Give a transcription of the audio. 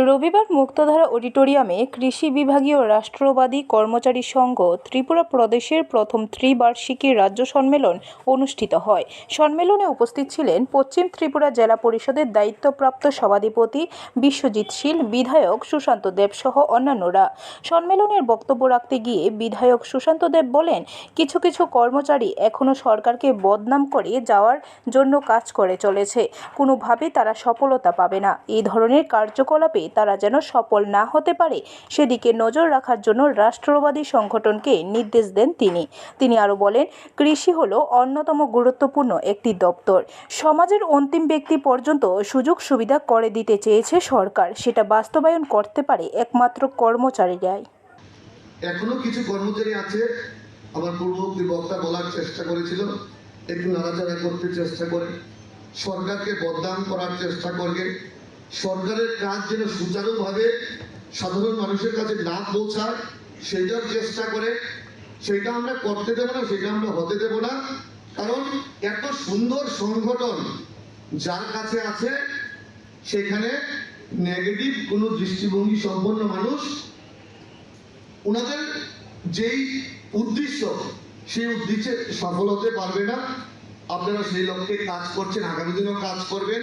রবিবার মুক্তধারা অডিটোরিয়ামে কৃষি বিভাগীয় রাষ্ট্রবাদী কর্মচারী সংঘ ত্রিপুরা প্রদেশের প্রথম ত্রিবার্ষিকী রাজ্য সম্মেলন অনুষ্ঠিত হয়। সম্মেলনে উপস্থিত ছিলেন পশ্চিম ত্রিপুরা জেলা পরিষদের দায়িত্বপ্রাপ্ত সভাধিপতি বিশ্বজিৎ শীল, বিধায়ক সুশান্ত দেব সহ অন্যান্যরা। সম্মেলনের বক্তব্য রাখতে গিয়ে বিধায়ক সুশান্ত দেব বলেন, কিছু কিছু কর্মচারী এখনও সরকারকে বদনাম করে যাওয়ার জন্য কাজ করে চলেছে। কোনোভাবে তারা সফলতা পাবে না। এই ধরনের কার্যকলাপে তারা যেন সফল না হতে পারে, সেদিকে নজর রাখার জন্য রাষ্ট্রবাদী সংগঠনকে নির্দেশ দেন তিনি। তিনি আরও বলেন, কৃষি হলো অন্যতম গুরুত্বপূর্ণ একটি দপ্তর। সমাজের অন্তিম ব্যক্তি পর্যন্ত সুযোগ সুবিধা করে দিতে চেয়েছে সরকার। সেটা বাস্তবায়ন করতে পারে একমাত্র কর্মচারীরাই এখনও কিছু কর্মচারী আছে, আমার পূর্ববর্তী বক্তা বলার চেষ্টা করেছিল, একটু নাড়াচাড়া করতে চেষ্টা করে। সরকারকে বদনাম করার চেষ্টা করবে। সরকারের কাজ যেন সুচারুভাবে সাধারণ মানুষের কাছে না পৌঁছায় সেটার চেষ্টা করে। সেটা আমরা করতে দেবো না, সেটা আমরা হতে দেবো না। কারণ এত সুন্দর সংগঠন যার কাছে আছে, সেখানে নেগেটিভ কোনো দৃষ্টিভঙ্গি সম্পন্ন মানুষ, ওনাদের যেই উদ্দেশ্য, সেই উদ্দেশ্যে সফল হতে পারবে না। আপনারা সেই লক্ষ্যে কাজ করছেন, আগামী দিনেও কাজ করবেন।